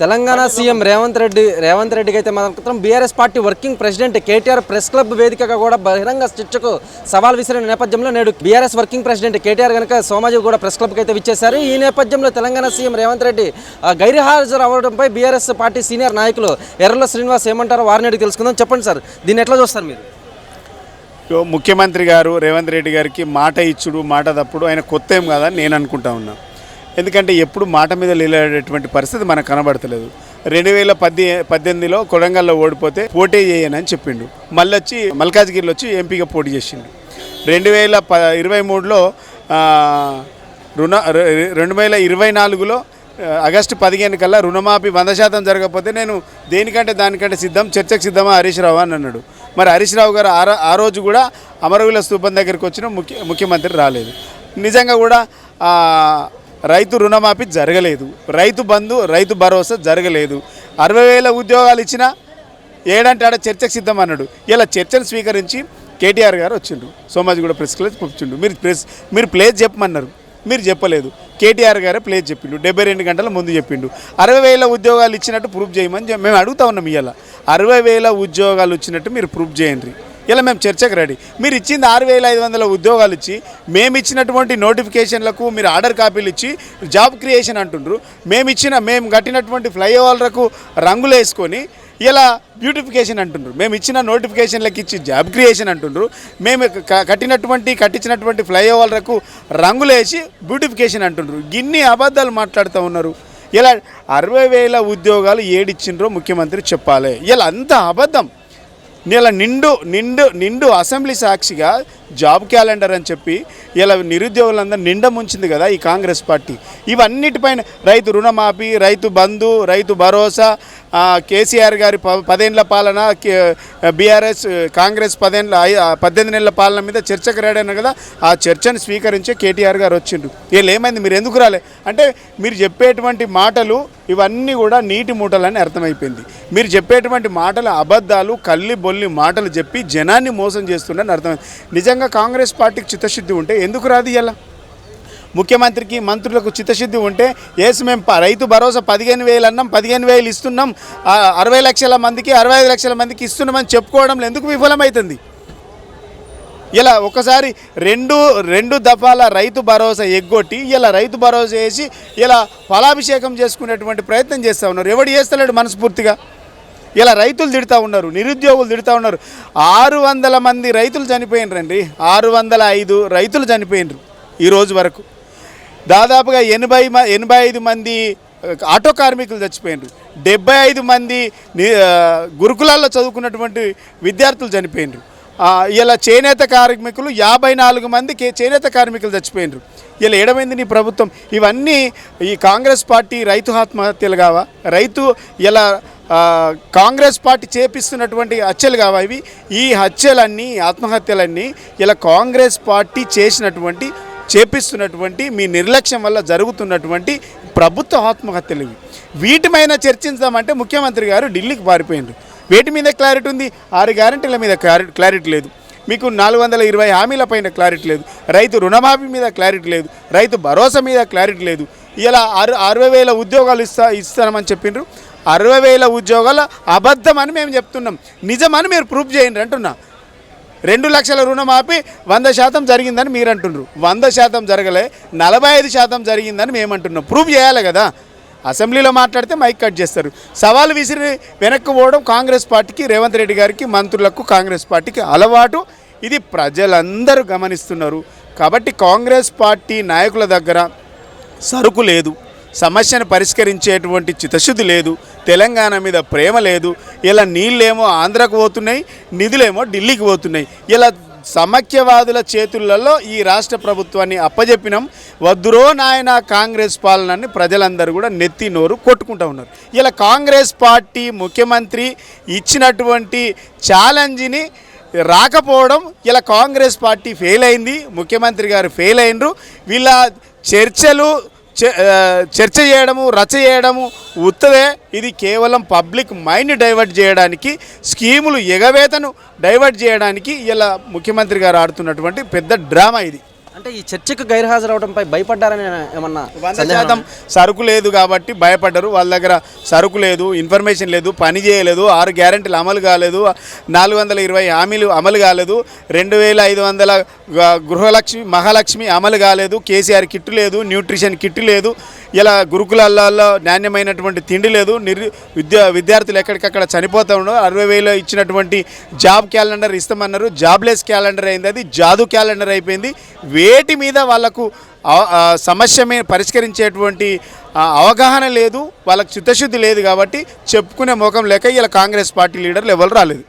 Telangana CM Revanth Reddy Revanth రెడ్డికి అయితే మాత్రం BRS party working president KTR press club వేదికగా కూడా బహిరంగ చర్చకు సవాల్ విసిరిన నేపథ్యంలో నేడు బీఆర్ఎస్ వర్కింగ్ ప్రెసిడెంట్ కేటీఆర్ కనుక సోమాజీ కూడా ప్రెస్ క్లబ్కి అయితే విచ్చేశారు. ఈ నేపథ్యంలో తెలంగాణ సీఎం రేవంత్ రెడ్డి గైర్హాజరు అవ్వడంపై బీఆర్ఎస్ పార్టీ సీనియర్ నాయకులు ఎర్రల శ్రీనివాస్ ఏమంటారో వారిని అడిగి తెలుసుకుందాం. చెప్పండి సార్ దీన్ని ఎట్లా చూస్తారు మీరు? ముఖ్యమంత్రి గారు రేవంత్ రెడ్డి గారికి మాట ఇచ్చుడు మాట తప్పుడు ఆయన కొత్త ఏం కాదని నేను అనుకుంటా ఉన్నా. ఎందుకంటే ఎప్పుడు మాట మీద నిలబడేటువంటి పరిస్థితి మనకు కనబడతలేదు. రెండు వేల పద్దె పద్దెనిమిదిలో కొడంగల్లో ఓడిపోతే పోటీ చేయనని చెప్పిండు. మళ్ళీ వచ్చి మల్కాజ్గిరిలో వచ్చి ఎంపీగా పోటీ చేసిండు. రెండు వేల ప ఇరవై మూడులో రుణ రె- రెండు వేల ఇరవై నాలుగులో ఆగస్టు పదిహేను కల్లా రుణమాఫీ వంద శాతం జరగకపోతే నేను దేనికంటే దానికంటే సిద్ధం చర్చకు సిద్ధమా హరీష్ రావు అని అన్నాడు. మరి హరీష్ రావు గారు ఆ ఆ రోజు కూడా అమరవీల స్థూపం దగ్గరికి వచ్చిన ముఖ్య ముఖ్యమంత్రి రాలేదు. నిజంగా కూడా రైతు రుణమాఫీ జరగలేదు. రైతు బంధు రైతు భరోసా జరగలేదు. అరవై వేల ఉద్యోగాలు ఇచ్చినా ఏడంటే ఆడ చర్చకు సిద్ధం అన్నాడు ఇలా చర్చను స్వీకరించి కేటీఆర్ గారు వచ్చిండు సోమాజిగూడ ప్రెస్ క్లబ్ పంపించిండు మీరు ప్రెస్ మీరు ప్లేస్ చెప్పమన్నారు. మీరు చెప్పలేదు. కేటీఆర్ గారే ప్లేస్ చెప్పిండు. డెబ్బై రెండు గంటల ముందు చెప్పిండు. అరవై వేల ఉద్యోగాలు ఇచ్చినట్టు ప్రూఫ్ చేయమని మేము అడుగుతా ఉన్నాం ఇవాళ అరవై వేల ఉద్యోగాలు వచ్చినట్టు మీరు ప్రూఫ్ చేయండి. ఇలా మేము చర్చకు రెడీ. మీరు ఇచ్చింది ఆరు వేల ఐదు వందల ఉద్యోగాలు ఇచ్చి మేము ఇచ్చినటువంటి నోటిఫికేషన్లకు మీరు ఆర్డర్ కాపీలు ఇచ్చి జాబ్ క్రియేషన్ అంటుండ్రు. మేము ఇచ్చిన మేము కట్టినటువంటి ఫ్లైఓవర్లకు రంగులు వేసుకొని ఇలా బ్యూటిఫికేషన్ అంటుండ్రు. మేము ఇచ్చిన నోటిఫికేషన్లకు ఇచ్చి జాబ్ క్రియేషన్ అంటుండ్రు. మేము కట్టినటువంటి కట్టించినటువంటి ఫ్లైఓవర్లకు రంగులేసి బ్యూటిఫికేషన్ అంటుండ్రు. గిన్ని అబద్ధాలు మాట్లాడుతూ ఉన్నారు. ఇలా అరవై వేల ఉద్యోగాలు ఏడిచ్చిండ్రో ముఖ్యమంత్రి చెప్పాలి. ఇలా అంత అబద్ధం. నీళ్ళ నిండు నిండు నిండు అసెంబ్లీ సాక్షిగా జాబ్ క్యాలెండర్ అని చెప్పి ఇలా నిరుద్యోగులందరూ నిండ ముంచింది కదా ఈ కాంగ్రెస్ పార్టీ. ఇవన్నిటిపైన రైతు రుణమాఫీ రైతు బంధు రైతు భరోసా కేసీఆర్ గారి ప పదేండ్ల పాలన బీఆర్ఎస్ కాంగ్రెస్ పదేండ్ల పద్దెనిమిది నెలల పాలన మీద చర్చకు రాడాను కదా ఆ చర్చను స్వీకరించే కేటీఆర్ గారు వచ్చిండు వీళ్ళు ఏమైంది? మీరు ఎందుకు రాలే? అంటే మీరు చెప్పేటువంటి మాటలు ఇవన్నీ కూడా నీటి మూటలని అర్థమైపోయింది. మీరు చెప్పేటువంటి మాటలు అబద్ధాలు కల్లి బొల్లి మాటలు చెప్పి జనాన్ని మోసం చేస్తుండని అర్థమైంది. నిజంగా కాంగ్రెస్ పార్టీకి చిత్తశుద్ధి ఉంటే ఎందుకు రాదు ఇలా ముఖ్యమంత్రికి మంత్రులకు చిత్తశుద్ధి ఉంటే ఏసు మేము రైతు భరోసా పదిహేను వేలు అన్నాం పదిహేను వేలు ఇస్తున్నాం అరవై లక్షల మందికి అరవై ఐదు లక్షల మందికి ఇస్తున్నామని చెప్పుకోవడంలో ఎందుకు విఫలమవుతుంది ఇలా ఒకసారి రెండు రెండు దఫాల రైతు భరోసా ఎగ్గొట్టి ఇలా రైతు భరోసా వేసి ఇలా ఫలాభిషేకం చేసుకునేటువంటి ప్రయత్నం చేస్తూ ఉన్నారు. ఎవడు చేస్తలేడు మనస్ఫూర్తిగా? ఇలా రైతులు తిడతా ఉన్నారు నిరుద్యోగులు తిడతా ఉన్నారు. ఆరు వందల మంది రైతులు చనిపోయినరండి ఆరు వందల ఐదు రైతులు చనిపోయినరు ఈరోజు వరకు. దాదాపుగా ఎనభై మ ఎనభై ఐదు మంది ఆటో కార్మికులు చచ్చిపోయినరు. డెబ్బై ఐదు మంది గురుకులాల్లో చదువుకున్నటువంటి విద్యార్థులు చనిపోయినారు. ఇలా చేనేత కార్మికులు యాభై నాలుగు మంది చేనేత కార్మికులు చచ్చిపోయినరు. ఇలా ఏడమైంది నీ ప్రభుత్వం? ఇవన్నీ ఈ కాంగ్రెస్ పార్టీ రైతు ఆత్మహత్యలు కావా? రైతు ఇలా కాంగ్రెస్ పార్టీ చేపిస్తున్నటువంటి హత్యలు కావాలి ఈ హత్యలన్నీ ఆత్మహత్యలన్నీ ఇలా కాంగ్రెస్ పార్టీ చేసినటువంటి చేపిస్తున్నటువంటి మీ నిర్లక్ష్యం వల్ల జరుగుతున్నటువంటి ప్రభుత్వ ఆత్మహత్యలు ఇవి. వీటి మీద చర్చించామంటే ముఖ్యమంత్రి గారు ఢిల్లీకి పారిపోయిండ్రు. వేటి మీద క్లారిటీ ఉంది. ఆరు గ్యారెంటీల మీద క్లారిటీ లేదు. మీకు నాలుగు వందల ఇరవై హామీల పైన క్లారిటీ లేదు. రైతు రుణమాఫీ మీద క్లారిటీ లేదు. రైతు భరోసా మీద క్లారిటీ లేదు. ఇలా ఆరు అరవై వేల ఉద్యోగాలు ఇస్తా ఇస్తామని చెప్పిండ్రు అరవై వేల ఉద్యోగాలు అబద్ధం అని మేము చెప్తున్నాం. నిజమని మీరు ప్రూఫ్ చేయండి అంటున్నా. రెండు లక్షల రుణమాఫీ వంద శాతం జరిగిందని మీరు అంటున్నారు. వంద శాతం జరగలే నలభై ఐదు శాతం జరిగిందని మేము అంటున్నాం. ప్రూఫ్ చేయాలి కదా. అసెంబ్లీలో మాట్లాడితే మైక్ కట్ చేస్తారు. సవాలు విసిరి వెనక్కి పోవడం కాంగ్రెస్ పార్టీకి రేవంత్ రెడ్డి గారికి మంత్రులకు కాంగ్రెస్ పార్టీకి అలవాటు. ఇది ప్రజలందరూ గమనిస్తున్నారు. కాబట్టి కాంగ్రెస్ పార్టీ నాయకుల దగ్గర సరుకు లేదు. సమస్యను పరిష్కరించేటువంటి చిత్తశుద్ధి లేదు తెలంగాణ మీద ప్రేమ లేదు ఇలా నీళ్ళేమో ఆంధ్రకు పోతున్నాయి నిధులేమో ఢిల్లీకి పోతున్నాయి. ఇలా సమైక్యవాదుల చేతులలో ఈ రాష్ట్ర ప్రభుత్వాన్ని అప్పజెప్పినాం. వద్దురో నాయన కాంగ్రెస్ పాలనని ప్రజలందరూ కూడా నెత్తి నోరు కొట్టుకుంటూ ఉన్నారు. ఇలా కాంగ్రెస్ పార్టీ ముఖ్యమంత్రి ఇచ్చినటువంటి ఛాలెంజ్ని రాకపోవడం ఇలా కాంగ్రెస్ పార్టీ ఫెయిల్ అయింది ముఖ్యమంత్రి గారు ఫెయిల్ అయినరు. వీళ్ళ చర్చలు చర్చ చేయడము రచ చేయడము ఉత్తదే ఇది కేవలం పబ్లిక్ మైండ్ డైవర్ట్ చేయడానికి స్కీములు ఎగవేతను డైవర్ట్ చేయడానికి ఇలా ముఖ్యమంత్రి గారు ఆడుతున్నటువంటి పెద్ద డ్రామా ఇది. అంటే ఈ చర్చకు గైర్హాజరవడంపై భయపడ్డారని ఏమన్నా వంద శాతం సరుకు లేదు కాబట్టి భయపడ్డారు. వాళ్ళ దగ్గర సరుకు లేదు ఇన్ఫర్మేషన్ లేదు పని చేయలేదు ఆరు గ్యారెంటీలు అమలు కాలేదు నాలుగు వందల ఇరవై హామీలు అమలు కాలేదు రెండు వేల ఐదు వందల గృహలక్ష్మి మహాలక్ష్మి అమలు కాలేదు కేసీఆర్ కిట్ లేదు న్యూట్రిషన్ కిట్ లేదు ఇలా గురుకులాల్లో నాణ్యమైనటువంటి తిండి లేదు నిర్ విద్యా విద్యార్థులు ఎక్కడికక్కడ చనిపోతూ ఉన్నారు అరవై వేలు ఇచ్చినటువంటి జాబ్ క్యాలెండర్ ఇస్తామన్నారు జాబ్లెస్ క్యాలెండర్ అయింది అది జాదు క్యాలెండర్ అయిపోయింది వేటి మీద వాళ్ళకు అవ- సమస్య మీద పరిష్కరించేటువంటి అవగాహన లేదు వాళ్ళకు చిత్తశుద్ధి లేదు కాబట్టి చెప్పుకునే ముఖం లేక ఇలా కాంగ్రెస్ పార్టీ లీడర్లు ఎవరు రాలేదు.